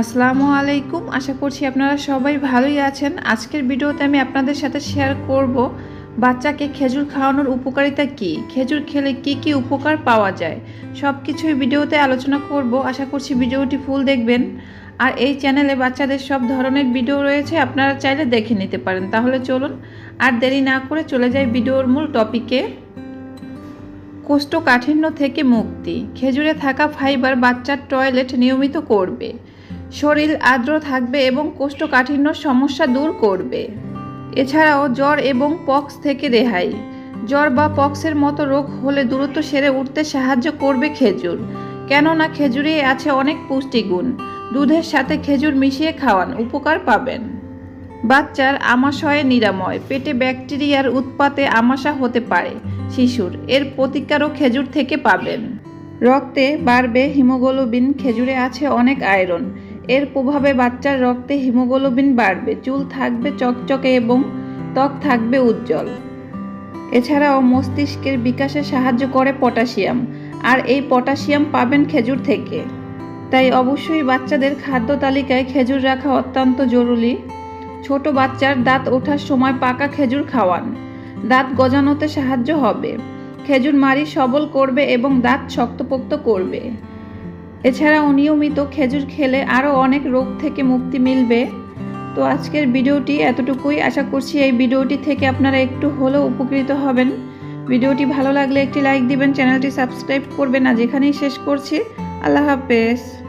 আসসালামু আলাইকুম। আশা করছি আপনারা সবাই ভালোই আছেন। আজকের ভিডিওতে আমি আপনাদের সাথে শেয়ার করব বাচ্চাকে খেজুর খাওয়ানোর উপকারিতা কি? খেজুর খেলে কি কি উপকার পাওয়া যায়? সব কিছুই ভিডিওতে আলোচনা করব। আশা করছি ভিডিওটি ফুল দেখবেন। আর এই চ্যানেলে বাচ্চাদের সব ধরনের ভিডিও রয়েছে, আপনারা চাইলে দেখে নিতে পারেন। তাহলে চলুন, আর দেরি না করে চলে যাই ভিডিওর মূল টপিকে কোষ্ঠকাঠিন্য থেকে মুক্তি। খেজুরে থাকা ফাইবার বাচ্চার টয়লেট নিয়মিত করবে। শরীর আর্দ্র থাকবে এবং কোষ্ঠকাঠিন্য সমস্যা দূর করবে। এছাড়াও জ্বর এবং পক্স থেকে রেহাই। জ্বর বা পক্সের মতো রোগ হলে দ্রুত সেরে উঠতে সাহায্য করবে খেজুর। কেননা খেজুরে আছে অনেক পুষ্টিগুণ। দুধের সাথে খেজুর মিশিয়ে খাওয়ান উপকার পাবেন। বাচ্চার আমাশয়ে নিরাময়। পেটে ব্যাকটেরিয়ার উৎপাতে আমাশা হতে পারে শিশুর। এর প্রতিকারও খেজুর থেকে পাবেন। রক্তে বাড়বে হিমোগ্লোবিন। খেজুরে আছে অনেক আয়রন। এর প্রভাবে বাচ্চার রক্তে হিমোগ্লোবিন বাড়বে, চুল থাকবে চকচকে এবং ত্বক থাকবে উজ্জ্বল। এছাড়াও মস্তিষ্কের বিকাশে সাহায্য করে পটাশিয়াম, আর এই পটাশিয়াম পাবেন খেজুর থেকে। তাই অবশ্যই বাচ্চাদের খাদ্য তালিকায় খেজুর রাখা অত্যন্ত জরুরি। ছোট বাচ্চার দাঁত ওঠার সময় পাকা খেজুর খাওয়ান। দাঁত গজানোতে সাহায্য হবে। খেজুর মারি সবল করবে এবং দাঁত শক্তপোক্ত করবে। এছাড়াও নিয়মিত খেজুর খেলে আরও অনেক রোগ থেকে মুক্তি মিলবে। তো আজকের ভিডিওটি এতটুকুই। আশা করছি এই ভিডিওটি থেকে আপনারা একটু হলেও উপকৃত হবেন। ভিডিওটি ভালো লাগলে একটি লাইক দিবেন, চ্যানেলটি সাবস্ক্রাইব করবেন। আর যেখানেই শেষ করছি। আল্লাহ হাফেজ।